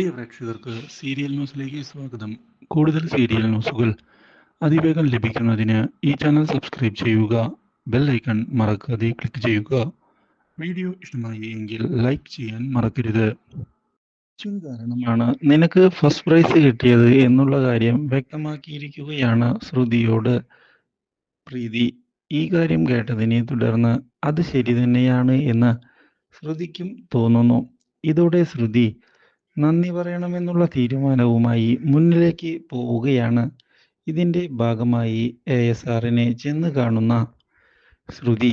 പ്രിയ പ്രേക്ഷകർക്ക് സീരിയൽ ന്യൂസിലേക്ക് സ്വാഗതം. കൂടുതൽ സീരിയൽ ന്യൂസുകൾ അതിവേഗം ലഭിക്കുന്നതിന് ഈ ചാനൽ സബ്സ്ക്രൈബ് ചെയ്യുക ബെൽ ഐക്കൺ മറക്കാതെ ക്ലിക്ക് ചെയ്യുക. വീഡിയോ ഇഷ്ടമായി എങ്കിൽ ലൈക്ക് ചെയ്യാൻ മറക്കരുത്. കാരണമാണ് നിനക്ക് ഫസ്റ്റ് പ്രൈസ് കിട്ടിയത് എന്നുള്ള കാര്യം വ്യക്തമാക്കിയിരിക്കുകയാണ് ശ്രുതിയോട് പ്രീതി. ഈ കാര്യം കേട്ടതിനെ തുടർന്ന് അത് ശരി തന്നെയാണ് എന്ന് ശ്രുതിക്കും തോന്നുന്നു. ഇതോടെ ശ്രുതി നന്ദി പറയണമെന്നുള്ള തീരുമാനവുമായി മുന്നിലേക്ക് പോവുകയാണ്. ഇതിന്റെ ഭാഗമായി എ എസ് ആറിനെ ചെന്ന് കാണുന്ന ശ്രുതി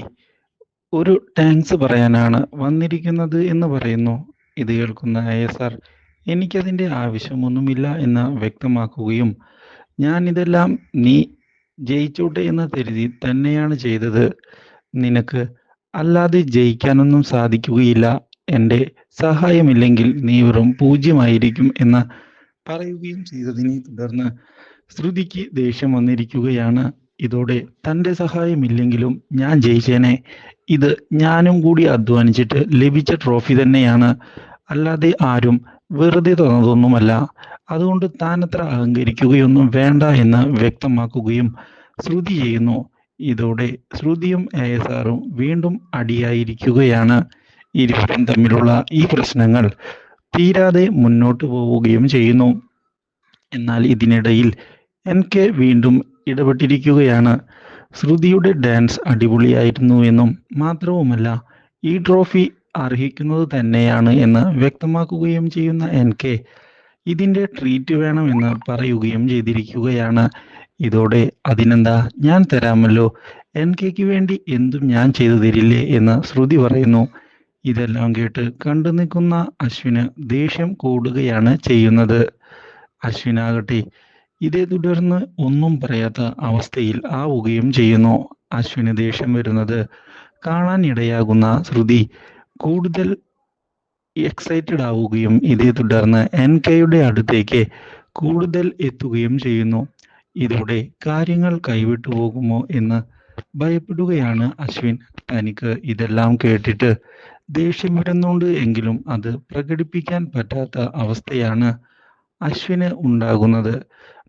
ഒരു താങ്ക്സ് പറയാനാണ് വന്നിരിക്കുന്നത് എന്ന് പറയുന്നു. ഇത് കേൾക്കുന്ന എ എസ് ആർ എനിക്കതിന്റെ ആവശ്യമൊന്നുമില്ല എന്ന് വ്യക്തമാക്കുകയും ഞാൻ ഇതെല്ലാം നീ ജയിച്ചോട്ടെ എന്ന് കരുതി തന്നെയാണ് ചെയ്തത്. നിനക്ക് അല്ലാതെ ജയിക്കാനൊന്നും സാധിക്കുകയില്ല. എന്റെ സഹായമില്ലെങ്കിൽ നീ വെറും പൂജ്യമായിരിക്കും എന്ന് പറയുകയും ചെയ്തതിനെ തുടർന്ന് ശ്രുതിക്ക് ദേഷ്യം വന്നിരിക്കുകയാണ്. ഇതോടെ തന്റെ സഹായമില്ലെങ്കിലും ഞാൻ ജയിച്ചേനെ. ഇത് ഞാനും കൂടി അധ്വാനിച്ചിട്ട് ലഭിച്ച ട്രോഫി തന്നെയാണ്. അല്ലാതെ ആരും വെറുതെ തന്നതൊന്നുമല്ല. അതുകൊണ്ട് താൻ അത്ര അഹങ്കരിക്കുകയൊന്നും വേണ്ട എന്ന് വ്യക്തമാക്കുകയും ശ്രുതി ചെയ്യുന്നു. ഇതോടെ ശ്രുതിയും എ വീണ്ടും അടിയായിരിക്കുകയാണ്. ഇരുവരും തമ്മിലുള്ള ഈ പ്രശ്നങ്ങൾ തീരാതെ മുന്നോട്ട് പോവുകയും ചെയ്യുന്നു. എന്നാൽ ഇതിനിടയിൽ എൻ കെ വീണ്ടും ഇടപെട്ടിരിക്കുകയാണ്. ശ്രുതിയുടെ ഡാൻസ് അടിപൊളിയായിരുന്നു എന്നും മാത്രവുമല്ല ഈ ട്രോഫി അർഹിക്കുന്നത് തന്നെയാണ് എന്ന് വ്യക്തമാക്കുകയും ചെയ്യുന്ന എൻ കെ ഇതിന്റെ ട്രീറ്റ് വേണമെന്ന് പറയുകയും ചെയ്തിരിക്കുകയാണ്. ഇതോടെ അതിനെന്താ ഞാൻ തരാമല്ലോ? എൻ കെക്ക് വേണ്ടി എന്തും ഞാൻ ചെയ്തു തരില്ലേ എന്ന് ശ്രുതി പറയുന്നു. ഇതെല്ലാം കേട്ട് കണ്ടു നിൽക്കുന്ന അശ്വിന് ദേഷ്യം കൂടുകയാണ് ചെയ്യുന്നത്. അശ്വിനാകട്ടെ ഇതേ തുടർന്ന് ഒന്നും പറയാത്ത അവസ്ഥയിൽ ആവുകയും ചെയ്യുന്നു. അശ്വിന് ദേഷ്യം വരുന്നത് കാണാൻ ഇടയാകുന്ന ശ്രുതി കൂടുതൽ എക്സൈറ്റഡ് ആവുകയും ഇതേ തുടർന്ന് എൻ കെയുടെ അടുത്തേക്ക് കൂടുതൽ എത്തുകയും ചെയ്യുന്നു. ഇതോടെ കാര്യങ്ങൾ കൈവിട്ടു പോകുമോ എന്ന് ഭയപ്പെടുകയാണ് അശ്വിൻ. തനിക്ക് ഇതെല്ലാം കേട്ടിട്ട് ദേഷ്യം വരുന്നുണ്ട് എങ്കിലും അത് പ്രകടിപ്പിക്കാൻ പറ്റാത്ത അവസ്ഥയാണ് അശ്വിന് ഉണ്ടാകുന്നത്.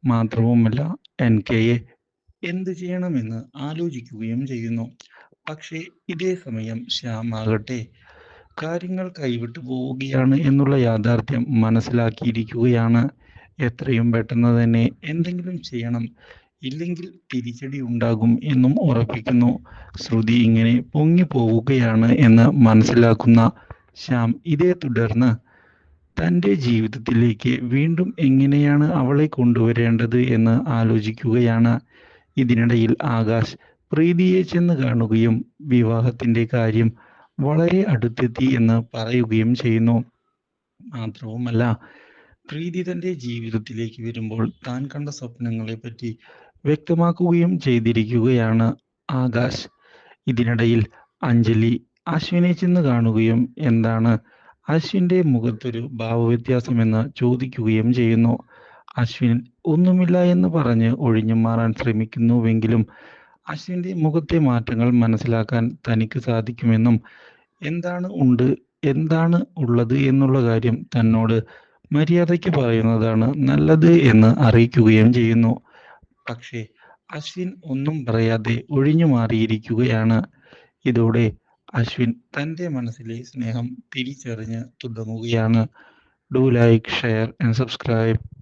മാത്രവുമല്ല എൻ കെയെ എന്ത് ചെയ്യണമെന്ന് ആലോചിക്കുകയും ചെയ്യുന്നു. പക്ഷേ ഇതേ സമയം ശ്യാം ആകട്ടെ കാര്യങ്ങൾ കൈവിട്ടു പോവുകയാണ് എന്നുള്ള യാഥാർത്ഥ്യം മനസ്സിലാക്കിയിരിക്കുകയാണ്. എത്രയും പെട്ടെന്ന് തന്നെ എന്തെങ്കിലും ചെയ്യണം. ഇല്ലെങ്കിൽ തിരിച്ചടി ഉണ്ടാകും എന്നും ഉറപ്പിക്കുന്നു. ശ്രുതി ഇങ്ങനെ പൊങ്ങി പോവുകയാണ് എന്ന് മനസ്സിലാക്കുന്ന ശ്യാം ഇതേ തുടർന്ന് തന്റെ ജീവിതത്തിലേക്ക് വീണ്ടും എങ്ങനെയാണ് അവളെ കൊണ്ടുവരേണ്ടത് എന്ന് ആലോചിക്കുകയാണ്. ഇതിനിടയിൽ ആകാശ് പ്രീതിയെ ചെന്ന് കാണുകയും വിവാഹത്തിന്റെ കാര്യം വളരെ അടുത്തെത്തി എന്ന് പറയുകയും ചെയ്യുന്നു. മാത്രവുമല്ല പ്രീതി തന്റെ ജീവിതത്തിലേക്ക് വരുമ്പോൾ താൻ കണ്ട സ്വപ്നങ്ങളെ പറ്റി വ്യക്തമാക്കുകയും ചെയ്തിരിക്കുകയാണ് ആകാശ്. ഇതിനിടയിൽ അഞ്ജലി അശ്വിനെ ചെന്ന് കാണുകയും എന്താണ് അശ്വിന്റെ മുഖത്തൊരു ഭാവവ്യത്യാസമെന്ന് ചോദിക്കുകയും ചെയ്യുന്നു. അശ്വിൻ ഒന്നുമില്ല എന്ന് പറഞ്ഞ് ഒഴിഞ്ഞു മാറാൻ ശ്രമിക്കുന്നുവെങ്കിലും അശ്വിന്റെ മുഖത്തെ മാറ്റങ്ങൾ മനസ്സിലാക്കാൻ തനിക്ക് സാധിക്കുമെന്നും എന്താണ് ഉണ്ട് എന്താണ് ഉള്ളത് എന്നുള്ള കാര്യം തന്നോട് മര്യാദയ്ക്ക് പറയുന്നതാണ് നല്ലത് എന്ന് അറിയിക്കുകയും ചെയ്യുന്നു. പക്ഷേ അശ്വിൻ ഒന്നും പറയാതെ ഒഴിഞ്ഞു മാറിയിരിക്കുകയാണ്. ഇതോടെ അശ്വിൻ തന്റെ മനസ്സിലെ സ്നേഹം തിരിച്ചറിഞ്ഞ് തുടങ്ങുകയാണ്. Do like share and subscribe